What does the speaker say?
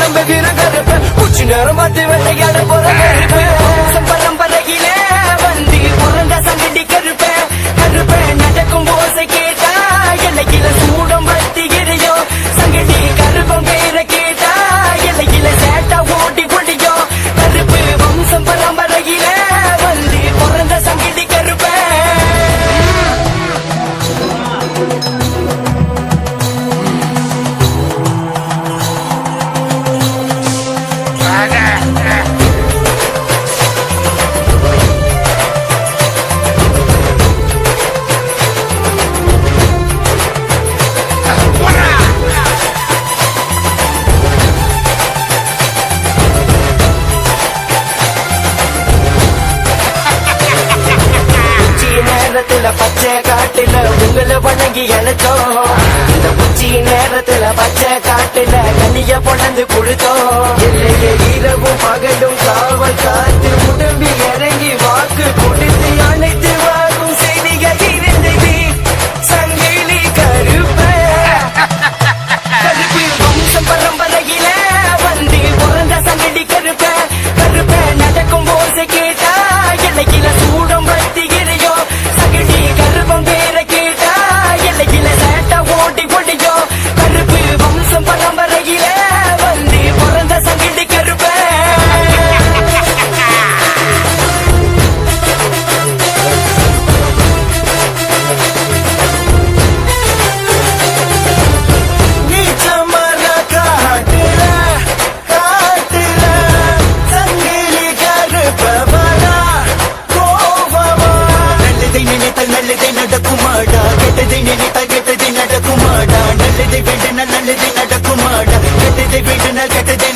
நம்புகிற கருப்ப பூச்சி நேரம் பார்த்து வேட்டையாட போற நேரத்துல பச்சை காட்டுல உங்களை வணங்கி எழுத்தோம் இந்த உச்சி நேரத்துல பச்சை காட்டுல கண்ணிய பொழந்து கொடுத்தோம் இரவும் பகலும் காவல் காத்து நல்லதை நடக்குமாடா கெட்டதை நினைத்தா கெட்டதை நடக்குமாடா நல்லதை வேண்டனா நல்லதை நடக்குமாடா கெட்டதை வேண்டனா கெட்டதை